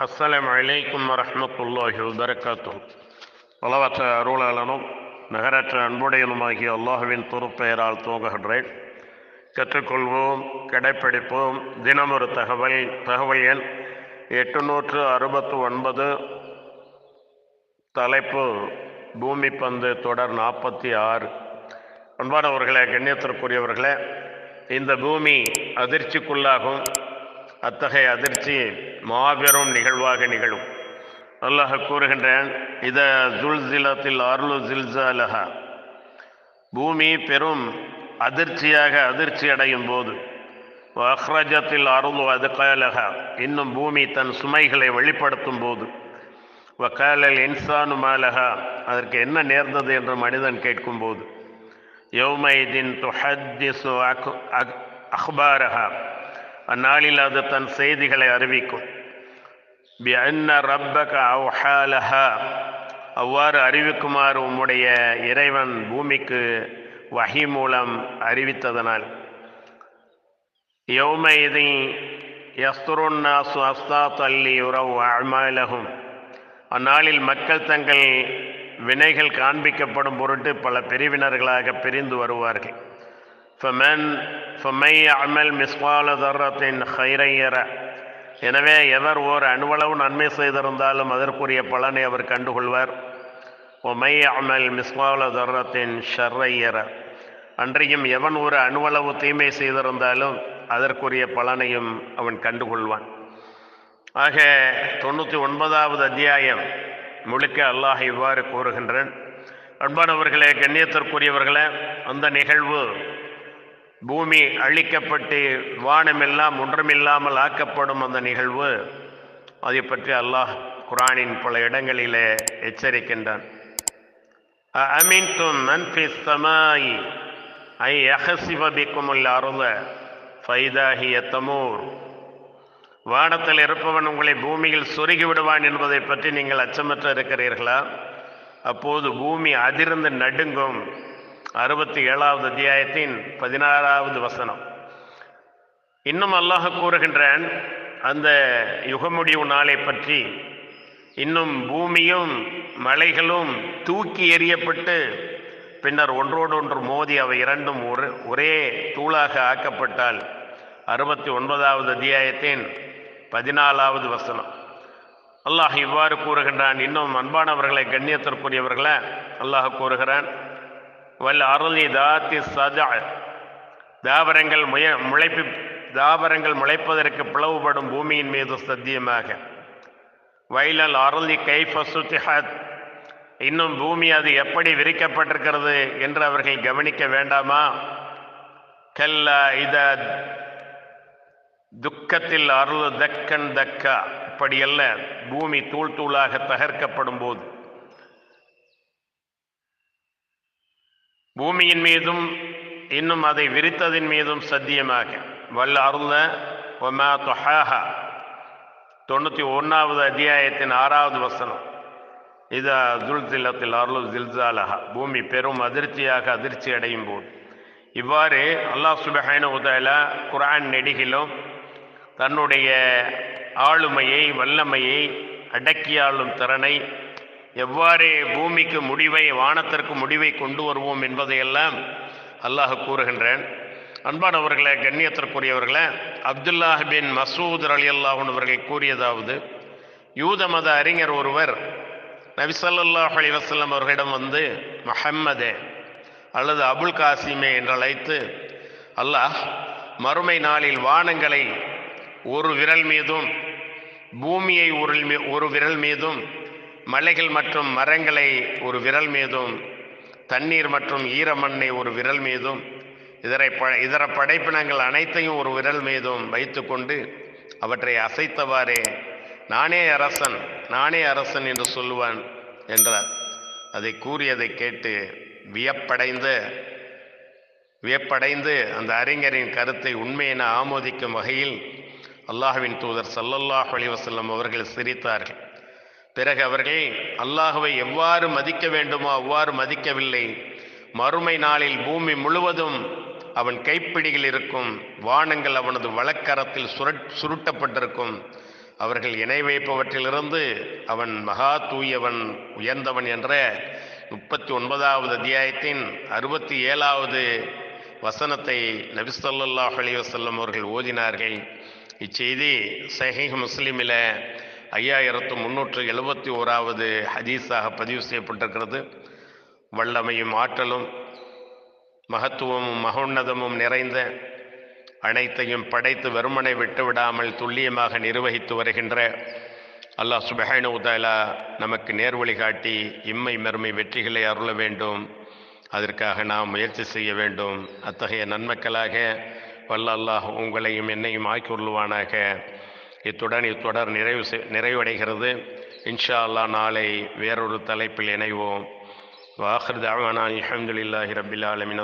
அஸ்ஸலாமு அலைக்கும் வரமத்துல்லாஹி வபரகாத்துஹ். பலவற்ற அருளாளனும் நகரற்ற அன்புடையனுமாகிய அல்லாஹுவின் துருப்பெயரால் துவங்குகின்றேன். கற்றுக்கொள்வோம் கடைப்பிடிப்போம். தினமொரு தகவல் தகவல் எண் எட்டுநூற்று அறுபத்து ஒன்பது தலைப்பு பூமி பந்து தொடர் நாற்பத்தி ஆறு. அன்பானவர்களே கண்ணியத்திற்குரியவர்களே இந்த பூமி அதிர்ச்சிக்குள்ளாகும். அத்தகைய அதிர்ச்சி மாபெரும் நிகழ்வாக நிகழும். அல்லாஹ் கூறுகின்றேன் இத ஜுல்சிலத்தில் அருளு ஜில்சாலஹா. பூமி பெரும் அதிர்ச்சியாக அதிர்ச்சி அடையும் போது அஹ்ரஜத்தில் அருளு அதுகாலஹா. இன்னும் பூமி தன் சுமைகளை வெளிப்படுத்தும் போது வக்காலல் இன்சானு மாலஹா. அதற்கு என்ன நேர்ந்தது என்று மனிதன் கேட்கும்போது யோமைதின் துஹத்திசு அக் அக் அஹ்பாரஹா. அந்நாளில் அது தன் செய்திகளை அறிவிக்கும். அவ்வாறு அறிவிக்குமாறு உம்முடைய இறைவன் பூமிக்கு வகி மூலம் அறிவித்ததனால். யௌமைதி யஸ்துருன்னாசு அஸ்தா தல்லி உறவு அமாலகும் அந்நாளில் மக்கள் தங்கள் வினைகள் காண்பிக்கப்படும் பொருட்டு பல பிரிவினர்களாக பிரிந்து வருவார்கள். ஃபமன் ஃபமை அமல் மிஸ்வால தர்ரத்தின் ஹைரையர எனவே எவர் ஓர் அணுவளவு நன்மை செய்திருந்தாலும் அதற்குரிய பலனை அவர் கண்டுகொள்வார். ஒமை அமல் மிஸ்வால தர்ரத்தின் ஷர்ரையர அன்றையும் எவன் ஒரு அணுவளவு தீமை செய்திருந்தாலும் அதற்குரிய பலனையும் அவன் கண்டுகொள்வான். ஆக தொண்ணூற்றி ஒன்பதாவது அத்தியாயம் முழுக்க அல்லாஹ் இவ்வாறு கூறுகின்றன். அன்பானவர்களே கண்ணியத்திற்குரியவர்களே அந்த நிகழ்வு பூமி அழிக்கப்பட்டு வானமெல்லாம் ஒன்றுமில்லாமல் ஆக்கப்படும் அந்த நிகழ்வு அதை பற்றி அல்லாஹ் குரானின் பல இடங்களிலே எச்சரிக்கின்றான். அமீன்தும் மன்ஃபி சமாயி ஐ அகசிவ பிக்குமுல் அருள ஃபைதாஹிய தமூர். வானத்தில் இருப்பவன் உங்களை பூமியில் சொருகி விடுவான் என்பதை பற்றி நீங்கள் அச்சமற்ற இருக்கிறீர்களா? அப்போது பூமி அதிர்ந்து நடுங்கும். அறுபத்தி ஏழாவது அத்தியாயத்தின் பதினாறாவது வசனம். இன்னும் அல்லாஹ் கூறுகின்றான் அந்த யுகமுடிவு நாளை பற்றி இன்னும் பூமியும் மலைகளும் தூக்கி எறியப்பட்டு பின்னர் ஒன்றோடு ஒன்று மோதி அவை இரண்டும் ஒரு ஒரே தூளாக ஆக்கப்பட்டால் அறுபத்தி ஒன்பதாவது அத்தியாயத்தின் பதினாலாவது வசனம். அல்லாஹ் இவ்வாறு கூறுகின்றான் இன்னும் அன்பானவர்களை கண்ணியத்திற்குரியவர்களை அல்லாஹ் கூறுகிறான் வல் அருளி தாத்தி சஜா. தாவரங்கள் முய முளைப்பி தாவரங்கள் முளைப்பதற்கு பிளவுபடும் பூமியின் மீது சத்தியமாக. வயலல் அருளி கைஃபசுத்திஹத் இன்னும் பூமி அது எப்படி விரிக்கப்பட்டிருக்கிறது என்று அவர்கள் கவனிக்க வேண்டாமா? கல்ல இத துக்கத்தில் அருள் தக்கன் தக்கா. இப்படியல்ல பூமி தூள் தூளாக தகர்க்கப்படும் போது பூமியின் மீதும் இன்னும் அதை விரித்ததின் மீதும் சத்தியமாக. வல்ல அருள ஒமா தொஹாஹா. தொண்ணூற்றி ஒன்றாவது அத்தியாயத்தின் ஆறாவது வசனம். இது ஜுல்சிலத்தில் அருள் ஜில்சாலஹா பூமி பெரும் அதிர்ச்சியாக அதிர்ச்சி அடையும் போது. இவ்வாறு அல்லாஹ் சுபஹான உதலா குரான் நெடுகிலும் தன்னுடைய ஆளுமையை வல்லமையை அடக்கியாளும் திறனை எவ்வாறு பூமிக்கு முடிவை வானத்திற்கு முடிவை கொண்டு வருவோம் என்பதையெல்லாம் அல்லாஹ் கூறுகின்றேன். அன்பானவர்களே கண்ணியத்திற்குரியவர்களே அப்துல்லாஹ் பின் மசூத் அலி அல்லாஹன் அவர்கள் கூறியதாவது யூத மத அறிஞர் ஒருவர் நபிசல்லாஹ் அலி வசல்லம் அவர்களிடம் வந்து மஹம்மதே அல்லது அபுல் காசிமே என்று அழைத்து அல்லாஹ் மறுமை நாளில் வானங்களை ஒரு விரல் மீதும் பூமியை ஒரு ஒரு விரல் மீதும் மலைகள் மற்றும் மரங்களை ஒரு விரல் மீதும் தண்ணீர் மற்றும் ஈரமண்ணை ஒரு விரல் மீதும் இதரை ப இதர படைப்பினங்கள் அனைத்தையும் ஒரு விரல் மீதும் வைத்துக்கொண்டு அவற்றை அசைத்தவாறே நானே அரசன் நானே அரசன் என்று சொல்லுவான் என்றார். அதை கூறியதை கேட்டு வியப்படைந்த வியப்படைந்து அந்த அறிஞரின் கருத்தை உண்மையென ஆமோதிக்கும் வகையில் அல்லாஹுவின் தூதர் சல்லல்லாஹ் அலிவசல்லம் அவர்கள் சிரித்தார்கள். பிறகு அவர்கள் அல்லாஹுவை எவ்வாறு மதிக்க வேண்டுமோ அவ்வாறு மதிக்கவில்லை. மறுமை நாளில் பூமி முழுவதும் அவன் கைப்பிடியில் இருக்கும். வானங்கள் அவனது வழக்கரத்தில் சுரட் சுருட்டப்பட்டிருக்கும். அவர்கள் இணை வைப்பவற்றிலிருந்து அவன் மகா தூயவன் உயர்ந்தவன் என்ற முப்பத்தி ஒன்பதாவது அத்தியாயத்தின் அறுபத்தி ஏழாவது வசனத்தை நபிசல்லாஹ் அலி வசல்லம் அவர்கள் ஓதினார்கள். இச்செய்தி சஹீஹ் முஸ்லீமில் ஐயாயிரத்து முன்னூற்று எழுபத்தி ஓராவது ஹதீஸாக பதிவு செய்யப்பட்டிருக்கிறது. வல்லமையும் ஆற்றலும் மகத்துவமும் மகோன்னதமும் நிறைந்த அனைத்தையும் படைத்து வெறுமனை விட்டுவிடாமல் துல்லியமாக நிர்வகித்து வருகின்ற அல்லாஹ் சுபஹானு உதாலா நமக்கு நேர்வழி காட்டி இம்மை மறுமை வெற்றிகளை அருள வேண்டும். அதற்காக நாம் முயற்சி செய்ய வேண்டும். அத்தகைய நன்மக்களாக வல்ல அல்லாஹ் உங்களையும் என்னையும் ஆக்கி கொள்ளுவானாக இத்துடன் இத்தொடர் நிறைவு நிறைவடைகிறது. இன்ஷா அல்லாஹ் நாளை வேறொரு தலைப்பில் இணைவோம். வாஹர் தாவானா அலமதுல்லாஹி ரபில் ஆலமின்.